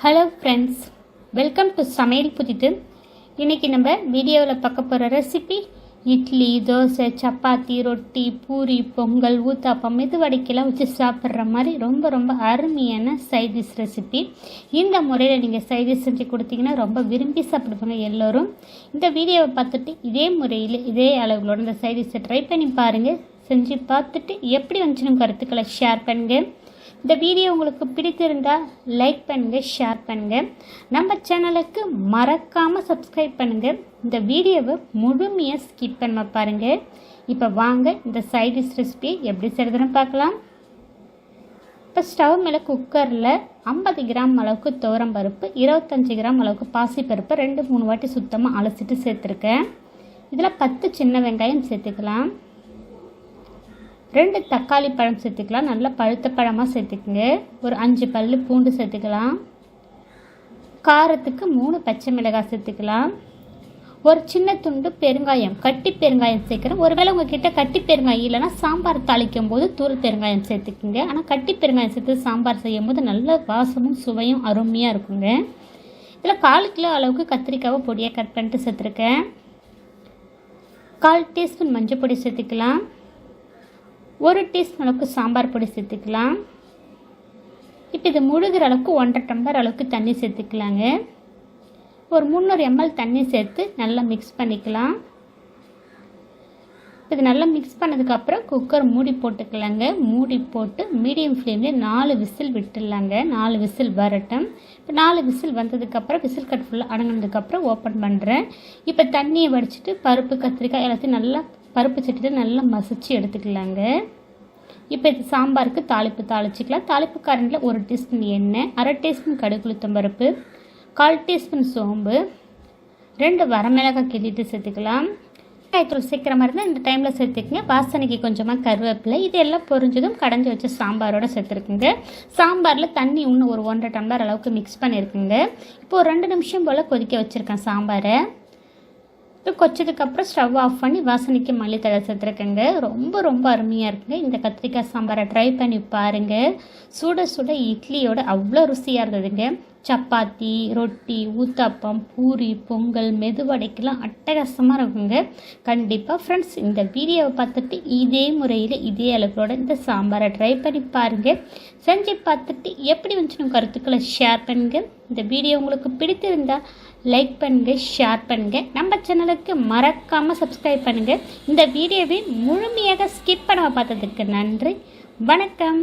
Hello friends welcome to சமையல் புதிது. இன்றைக்கி நம்ம வீடியோவில் பார்க்க போகிற ரெசிபி இட்லி தோசை சப்பாத்தி ரொட்டி பூரி பொங்கல் ஊத்தாப்பம் இது வடைக்கெல்லாம் வச்சு சாப்பிட்ற மாதிரி ரொம்ப ரொம்ப அருமையான சைடிஷ் ரெசிபி இந்த முறையில் நீங்கள் சைடிஷ் செஞ்சு கொடுத்தீங்கன்னா ரொம்ப விரும்பி சாப்பிடுவாங்க எல்லோரும். இந்த வீடியோவை பார்த்துட்டு இதே முறையில் இதே அளவுகளோட இந்த சைடிஷை ட்ரை பண்ணி பாருங்கள் செஞ்சு பார்த்துட்டு எப்படி வந்துச்சுன்னு கருத்துக்களை ஷேர் பண்ணுங்கள் இந்த வீடியோ உங்களுக்கு பிடித்திருந்தால் லைக் பண்ணுங்கள் ஷேர் பண்ணுங்கள் நம்ம சேனலுக்கு மறக்காமல் சப்ஸ்கிரைப் பண்ணுங்கள் இந்த வீடியோவை முழுமையாக ஸ்கிப் பண்ண பாருங்கள் இப்போ வாங்க இந்த சைடிஷ் ரெசிபி எப்படி செய்கிறதுன்னு பார்க்கலாம். இப்போ ஸ்டவ் மேலே குக்கரில் ஐம்பது கிராம் அளவுக்கு துவரம் பருப்பு இருபத்தஞ்சி கிராம் அளவுக்கு பாசிப்பருப்பு ரெண்டு மூணு வாட்டி சுத்தமாக அலசிட்டு சேர்த்துருக்கேன். இதில் பத்து சின்ன வெங்காயம் சேர்த்துக்கலாம். ரெண்டு தக்காளி பழம் சேர்த்துக்கலாம். நல்லா பழுத்த பழமாக சேர்த்துக்குங்க. ஒரு அஞ்சு பல் பூண்டு சேர்த்துக்கலாம். காரத்துக்கு மூணு பச்சை மிளகாய் சேர்த்துக்கலாம். ஒரு சின்ன துண்டு பெருங்காயம் கட்டி பெருங்காயம் சேர்க்குறேன். ஒருவேளை உங்ககிட்ட கட்டி பெருங்காயம் இல்லைன்னா சாம்பார் தாளிக்கும் போது தூள் பெருங்காயம் சேர்த்துக்குங்க. ஆனால் கட்டி பெருங்காயம் சேர்த்து சாம்பார் செய்யும் போது நல்ல வாசமும் சுவையும் அருமையாக இருக்குங்க. இதில் கால் கிலோ அளவுக்கு கத்திரிக்காவை பொடியாக கட் பண்ணிட்டு சேர்த்துருக்கேன். கால் டீஸ்பூன் மஞ்சள் பொடி சேர்த்துக்கலாம். ஒரு டீஸ்பூன் அளவுக்கு சாம்பார் பொடி சேர்த்துக்கலாம். இப்போ இது முழுகிற அளவுக்கு ஒன்றரை டம்ளர் அளவுக்கு தண்ணி சேர்த்துக்கலாங்க. ஒரு முந்நூறு எம்எல் தண்ணி சேர்த்து நல்லா மிக்ஸ் பண்ணிக்கலாம். இது நல்லா மிக்ஸ் பண்ணதுக்கப்புறம் குக்கர் மூடி போட்டுக்கலாங்க. மூடி போட்டு மீடியம் ஃப்ளேம்லேயே நாலு விசில் விட்டுடலாங்க. நாலு விசில் வரட்டும். இப்போ நாலு விசில் வந்ததுக்கப்புறம் விசில் கட் ஃபுல்லாக அடங்கினதுக்கப்புறம் ஓப்பன் பண்ணுறேன் இப்போ தண்ணியை வடிச்சிட்டு பருப்பு கத்திரிக்காய் எல்லாத்தையும் நல்லா பருப்பு சட்டியில் நல்லா மசிச்சு எடுத்துக்கலாங்க. இப்போ இது சாம்பாருக்கு தாளிப்பு தாளிச்சிக்கலாம். தாளிப்பு கரண்டில் ஒரு டீஸ்பூன் எண்ணெய் அரை டீஸ்பூன் கடுகுளுத்தம் பருப்பு கால் டீஸ்பூன் சோம்பு ரெண்டு வரமிளகாய் கிள்ளிட்டு சேர்த்துக்கலாம். காய்த்தூள் சீக்கிரமாக இருந்தால் இந்த டைமில் சேர்த்துக்குங்க. வாசனைக்கு கொஞ்சமாக கருவேப்பிலை இது எல்லாம் பொரிஞ்சதும் கடைஞ்சி வச்ச சாம்பாரோடு சேர்த்துருக்குங்க. சாம்பாரில் தண்ணி இன்னும் ஒரு ஒன்றரை டம்ளர் அளவுக்கு மிக்ஸ் பண்ணியிருக்குங்க இப்போ ஒரு ரெண்டு நிமிஷம் போல் கொதிக்க வச்சுருக்கேன் சாம்பாரை. கொச்சதுக்கு கொச்சதுக்கப்புறம் ஸ்டவ் ஆஃப் பண்ணி வாசனைக்கு மல்லித்தழை சேர்த்துருக்கேங்க. ரொம்ப ரொம்ப அருமையாக இருக்குங்க. இந்த கத்திரிக்காய் சாம்பாரை ட்ரை பண்ணி பாருங்கள் சுட சுட இட்லியோட அவ்வளோ ருசியாக இருந்ததுங்க. சப்பாத்தி ரொட்டி ஊத்தாப்பம் பூரி பொங்கல் மெதுவடைக்கெல்லாம் அட்டகாசமாக இருக்குங்க. கண்டிப்பாக ஃப்ரெண்ட்ஸ் இந்த வீடியோவை பார்த்துட்டு இதே முறையில் இதே அளவுகளோட இந்த சாம்பாரை ட்ரை பண்ணி பாருங்கள் செஞ்சு பார்த்துட்டு எப்படி வந்துச்சுன்னு கருத்துக்களை ஷேர் பண்ணுங்கள் இந்த வீடியோ உங்களுக்கு பிடித்திருந்தால் லைக் பண்ணுங்கள் ஷேர் பண்ணுங்கள் நம்ம சேனலுக்கு மறக்காமல் சப்ஸ்கிரைப் பண்ணுங்கள் இந்த வீடியோவை முழுமையாக ஸ்கிப் பண்ண பார்த்ததுக்கு நன்றி. வணக்கம்.